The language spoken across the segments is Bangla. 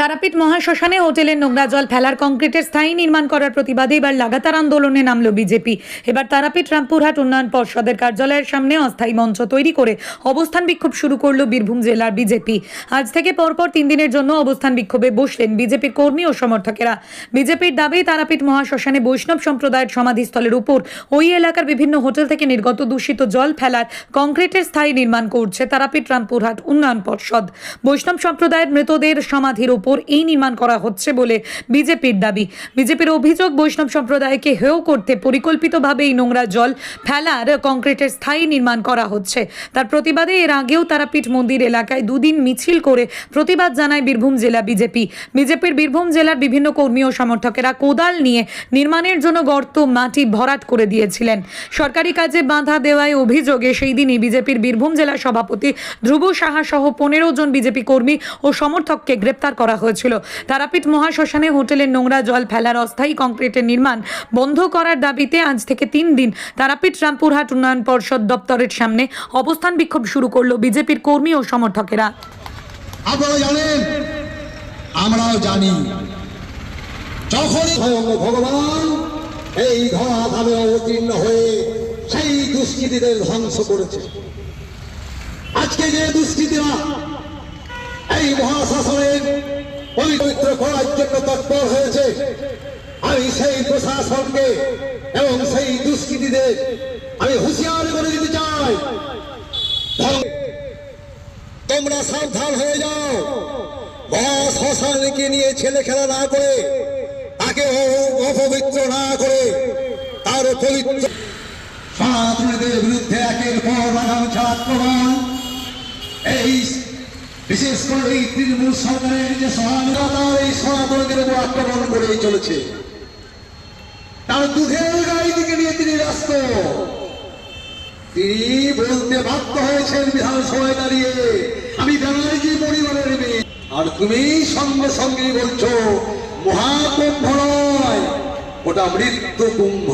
তারাপীঠ মহাশ্মশানে হোটেলের নোংরা জল ফেলার কংক্রিটের স্থায়ী নির্মাণ করার প্রতিবাদে এবার লাগাতার আন্দোলনে নামল বিজেপি। এবার তারাপীঠ রামপুরহাট উন্নয়ন পর্ষদের কার্যালয়ের সামনে অস্থায়ী মঞ্চ তৈরি করে অবস্থান বিক্ষোভ শুরু করল বীরভূম জেলার বিজেপি। আজ থেকে পরপর তিন দিনের জন্য অবস্থান বিক্ষোভে বসলেন বিজেপির কর্মী ও সমর্থকেরা। বিজেপির দাবি, তারাপীঠ মহাশ্মশানে বৈষ্ণব সম্প্রদায়ের সমাধিস্থলের উপর ওই এলাকার বিভিন্ন হোটেল থেকে নির্গত দূষিত জল ফেলার কংক্রিটের স্থায়ী নির্মাণ করছে তারাপীঠ রামপুরহাট উন্নয়ন পর্ষদ। বৈষ্ণব সম্প্রদায়ের মৃতদের সমাধির উপর এই নির্মাণ করা হচ্ছে বলে বিজেপির দাবি। বিজেপির অভিযোগ, বৈষ্ণব সম্প্রদায়কে হেয় করতে পরিকল্পিতভাবে এই নোংরা জল ফেলার কংক্রিটের স্থায়ী নির্মাণ করা হচ্ছে। তার প্রতিবাদে এর আগেও তারাপীঠ মন্দির এলাকায় দুদিন মিছিল করে প্রতিবাদ জানায় বীরভূম জেলা বিজেপি। বিজেপির বীরভূম জেলার বিভিন্ন কর্মী ও সমর্থকেরা কোদাল নিয়ে নির্মাণের জন্য গর্ত, মাটি ভরাট করে দিয়েছিলেন। সরকারি কাজে বাধা দেওয়ায় অভিযোগে সেই দিনই বিজেপির বীরভূম জেলা সভাপতি ধ্রুব সাহা সহ পনেরো জন বিজেপি কর্মী ও সমর্থককে গ্রেপ্তার করা হয়েছিল। তারাপীঠ মহাশ্মশানে হোটেলের নোংরা জল ফেলার অস্থায়ী কংক্রিটের নির্মাণ বন্ধ করার দাবিতে আজ থেকে তিন দিন তারাপীঠ রামপুরহাট উন্নয়ন পর্ষদ দপ্তরের সামনে অবস্থান বিক্ষোভ শুরু করল বিজেপির কর্মী ও সমর্থকেরা। আমরাও জানি ভগবান, এই অবতীর্ণ হয়ে সেই দুষ্কৃতীদের ধ্বংস করেছে। আজকে যে দুষ্কৃতীরা এই মহাশাসনের পবিত্র করার জন্য তৎপর হয়েছে। আমি সেই প্রশাসনকে এবং সেই দুষ্কৃতীদের আমি হুঁশিয়ার করে দিতে চাই। তোমরা সাবধান হয়ে যাও। মহা শ্মশানকে নিয়ে ছেলে খেলা না করে, তাকে অপবিত্র না করে, তার পবিত্র সনাতনীদের বিরুদ্ধে একের পর আগামী আক্রমণ এই বিশেষ করে এই তৃণমূল সরকারের যে সহানুভূতার এই সনাতনীদের উপর আক্রমণ করেই চলেছে। তার দুধের গাড়ি দিকে নিয়ে তিনি ব্যস্ত। তিনি বলতে বাধ্য হয়েছেন বিধানসভায় দাঁড়িয়ে, আমি ব্যানার্জি পরিবারের মেয়ে। আর তুমি সঙ্গে সঙ্গে বলছো, মহাকুম্ভ নয়, ওটা মৃত্যু কুম্ভ।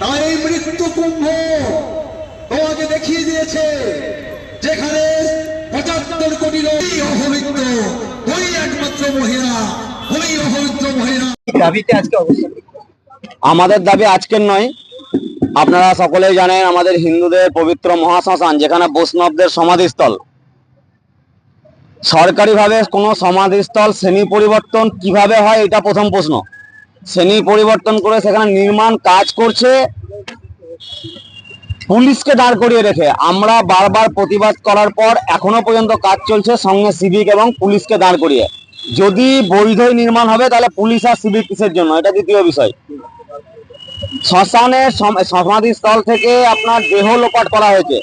তাই মৃত্যু কুম্ভ তোমাকে দেখিয়ে দিয়েছে, যেখানে আমাদের দাবি আজকের নয়। আপনারা সকলেই জানেন আমাদের হিন্দুদের পবিত্র মহাশ্মশান, যেখানে বৈষ্ণবদের সমাধিস্থল। সরকারিভাবে কোনো সমাধিস্থল শ্রেণি পরিবর্তন কীভাবে হয়, এটা প্রথম প্রশ্ন। শ্রেণি পরিবর্তন করে সেখানে নির্মাণ কাজ করছে পুলিশকে দাঁড় করিয়ে রেখে আমরা বারবার প্রতিবাদ করার পর এখনও পর্যন্ত কাজ চলছে সঙ্গে সিভিক এবং পুলিশকে দাঁড় করিয়ে। যদি বৈধই নির্মাণ হবে, তাহলে পুলিশ আর সিভিক কিসের জন্য? এটা দ্বিতীয় বিষয়। শ্মশানের সম- সমাধিস্থল থেকে আপনার দেহ লোপাট করা হয়েছে।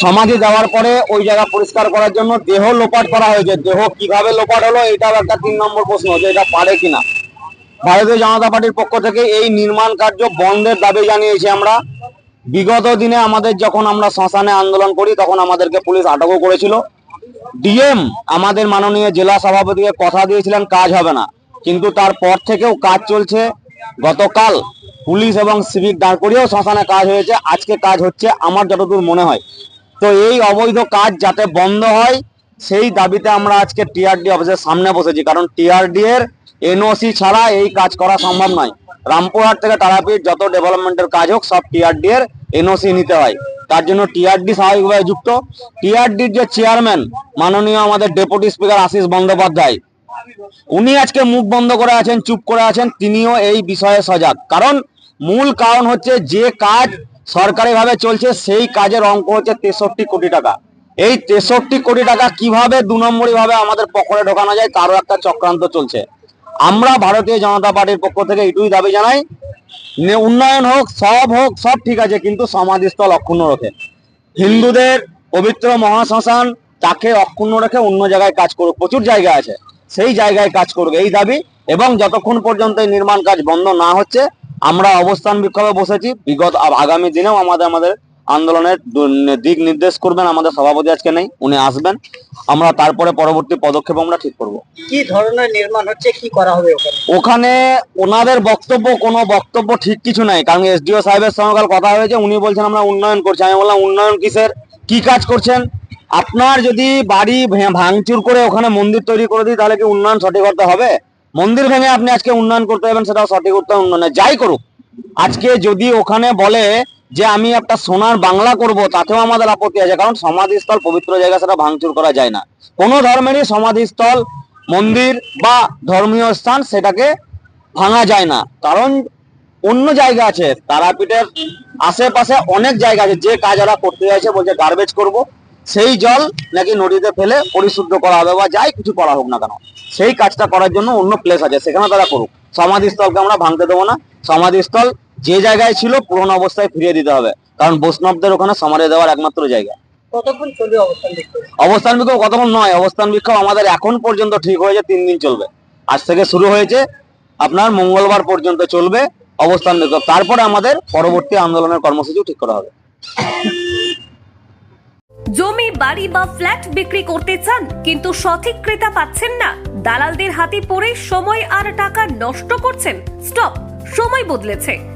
সমাধি যাওয়ার পরে ওই জায়গা পরিষ্কার করার জন্য দেহ লোপাট করা হয়েছে। দেহ কীভাবে লোপাট হলো এটাও একটা তিন নম্বর প্রশ্ন যে এটা পারে কিনা। ভারতীয় জনতা পার্টির পক্ষ থেকে এই নির্মাণ কার্য বন্ধের দাবি জানিয়েছি আমরা। বিগত দিনে আমাদের যখন আমরা শ্মশানে আন্দোলন করি, তখন আমাদেরকে পুলিশ আটকও করেছিল। ডিএম আমাদের মাননীয় জেলা সভাপতিকে কথা দিয়েছিলেন, কাজ হবে না। কিন্তু তারপর থেকেও কাজ চলছে। গতকাল পুলিশ এবং সিভিক দাঁড় করিয়েও শ্মশানে কাজ হয়েছে। আজকে কাজ হচ্ছে আমার যতদূর মনে হয়। তো এই অবৈধ কাজ যাতে বন্ধ হয়, সেই দাবিতে আমরা আজকে টিআরডি অফিসের সামনে বসেছি। কারণ টিআরডি এর এনওসি ছাড়া এই কাজ করা সম্ভব নয়। রামপুরহাট থেকে তারাপীঠ যত ডেভেলপমেন্টের কাজ হোক, সব টিআরডি এর এনওসি নিতে হয়। তার জন্য টিআরডি স্বাভাবিকভাবে যুক্ত। টিআরডির যে চেয়ারম্যান মাননীয় আমাদের ডেপুটি স্পিকার আশিস বন্দ্যোপাধ্যায়, উনি আজকে মুখ বন্ধ করে আছেন, চুপ করে আছেন, তিনিও এই বিষয়ে সজাগ। কারণ মূল কারণ হচ্ছে যে কাজ সরকারিভাবে চলছে, সেই কাজের অঙ্ক হচ্ছে তেষট্টি কোটি টাকা। এই তেষট্টি কোটি টাকা কীভাবে দু নম্বরই ভাবে আমাদের পকেটে ঢোকানো যায় তারও একটা চক্রান্ত চলছে। আমরা ভারতীয় জনতা পার্টির পক্ষ থেকে এটুই দাবি জানাই উন্নয়ন হোক, সব হোক, সব ঠিক আছে, কিন্তু সমাধিস্থল অক্ষুণ্ণ রাখে। হিন্দুদের পবিত্র মহাশ্মশান, তাকে অক্ষুণ্ণ রেখে অন্য জায়গায় কাজ করুক। প্রচুর জায়গা আছে, সেই জায়গায় কাজ করুক, এই দাবি। এবং যতক্ষণ পর্যন্ত এই নির্মাণ কাজ বন্ধ না হচ্ছে, আমরা অবস্থান বিক্ষোভে বসেছি। বিগত আগামী দিনেও আমাদের আমাদের আন্দোলনের দিক নির্দেশ করবেন আমাদের সভাপতি আজকে নেই উনি আসবেন। আমরা তারপরে পরবর্তী পদক্ষেপ আমরা ঠিক করব। কি ধরনের নির্মাণ হচ্ছে কি করা হবে ওখানে? ওনাদের বক্তব্য কোনো বক্তব্য ঠিক কিছু নাই কারণ এসডিও সাহেবের সঙ্গে কাল কথা হয়েছে উনি বলছেন আমরা উন্নয়ন করছি। আমি বললাম উন্নয়ন কিসের? কি কাজ করছেন? আপনার যদি বাড়ি ভাঙচুর করে ওখানে মন্দির তৈরি করে দিই তাহলে কি উন্নয়ন সঠিক করতে হবে? মন্দির ভেঙে আপনি আজকে উন্নয়ন করতে যাবেন সেটাও সঠিক করতে উন্নয়নে যাই করুক আজকে যদি ওখানে বলে যে আমি একটা সোনার বাংলা করব, তাতেও আমাদের আপত্তি আছে, কারণ সমাধিস্থল পবিত্র জায়গা, সেটা ভাঙচুর করা যায় না। কোনো ধর্মেরই সমাধিস্থল, মন্দির বা ধর্মীয় স্থান সেটাকে ভাঙা যায় না। কারণ অন্য জায়গা আছে, তারাপীঠের আশেপাশে অনেক জায়গা আছে, যে কাজ ওরা করতে চাইছে, বলছে গার্বেজ করব। সেই জল নাকি নদীতে ফেলে পরিশুদ্ধ করা হবে বা যাই কিছু করা হোক না কেন, সেই কাজটা করার জন্য অন্য প্লেস আছে, সেখানে তারা করুক। সমাধিস্থলকে আমরা ভাঙতে দেবো না। সমাধিস্থল যে জায়গায় ছিল পুরনো অবস্থায় ফিরিয়ে দিতে হবে। কারণ বৈষ্ণবদের ওখানে সমাধি দেওয়ার একমাত্র জায়গা। কতক্ষণ চলবে অবস্থান বিক্ষোভ? অবস্থান বিক্ষোভ কতক্ষণ নয়? অবস্থান বিক্ষোভ আমাদের এখন পর্যন্ত ঠিক হয়েছে তিন দিন চলবে। আজ থেকে শুরু হয়েছে আপনার মঙ্গলবার পর্যন্ত চলবে অবস্থান বিক্ষোভ। তারপরে আমাদের পরবর্তী আন্দোলনের কর্মসূচি ঠিক করা হবে। জমি বাড়ি বা ফ্ল্যাট বিক্রি করতে চান কিন্তু সঠিক ক্রেতা পাচ্ছেন না। দালালদের হাতে পড়ে সময় আর টাকা নষ্ট করছেন। স্টপ সময় বদলেছে।